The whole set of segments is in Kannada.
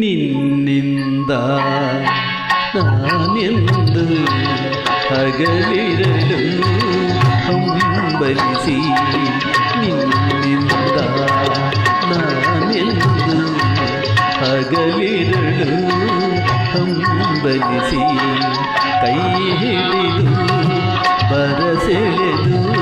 ನಿನ್ನಿಂದ ನಾನೆಂದು ಹಗಲಿರಲು ಹಂಬಲಿಸಿ ನಿನ್ನಿಂದ ನಾನೆಂದು ಹಗಲಿರಲು ಹಂಬಲಿಸಿ ಕೈ ಹಿಡಿದು ಬರಸೆಳೆದು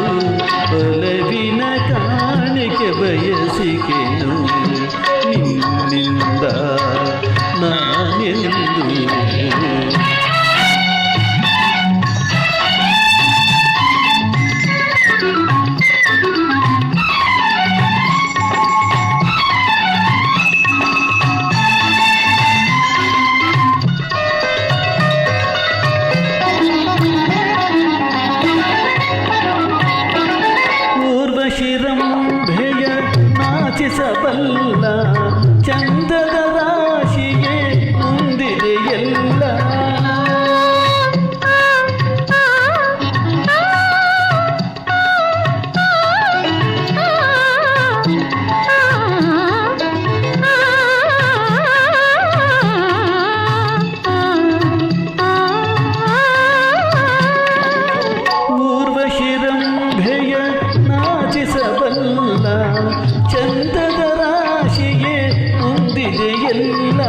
ಎಲ್ಲ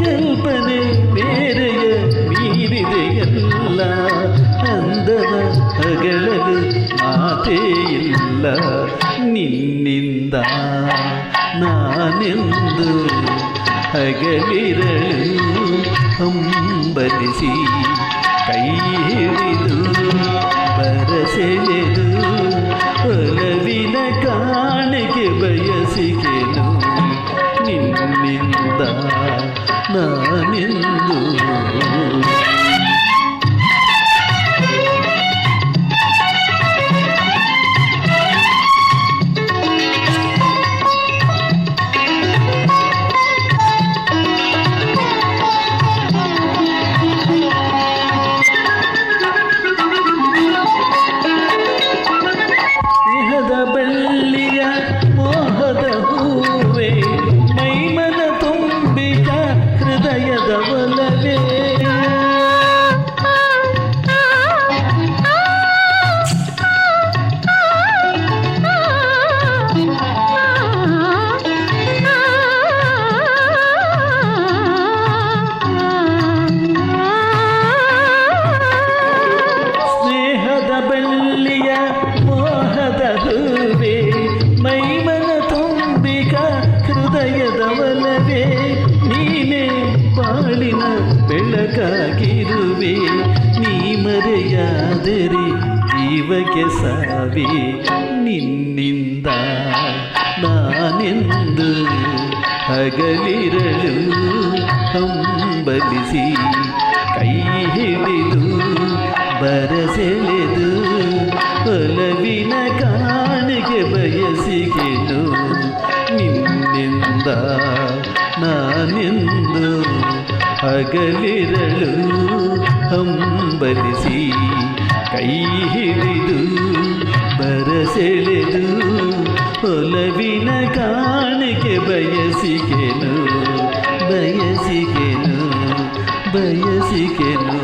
ಕಲ್ಪನೆ ಬೇರೆಯ ಮೀರಿದೆ ಎಲ್ಲ ಅಂದವ ಹಗಳಲು ಮಾತೇ ಇಲ್ಲ ನಿನ್ನಿಂದ ನಾನೆಂದು ಹಗಲಿರಲು ಹಂಬಲಿಸಿ ಕೈ ಹಿಡಿದು ಬರಸೆಳೆದು నానిందు 夜的问 ಬೆಳಕಾಗಿರುವೆ ನೀ ಮರೆಯಾದರೆ ಜೀವಕ್ಕೆ ಸಾವಿ. ನಿನ್ನಿಂದ ನಾನೆಂದು ಹಗಲಿರಲು ಹಂಬಲಿಸಿ ಕೈ ಹಿಡಿದು ಬರಸೆಳೆದು ಒಲವಿನ ಕಾಣಿಗೆ ಬಯಸಿಗೆನು. ನಿನ್ನಿಂದ ನಾನೆಂದು ಹಗಲಿರಲು ಹಂಬಲಿಸಿ ಕೈ ಹಿಡಿದು ಬರಸೆಳೆದು ಒಲವಿನ ಕಾಣಿಕೆ ಬಯಸಿಗೆನು ಬಯಸಿಗೆನು ಬಯಸಿಗೆನು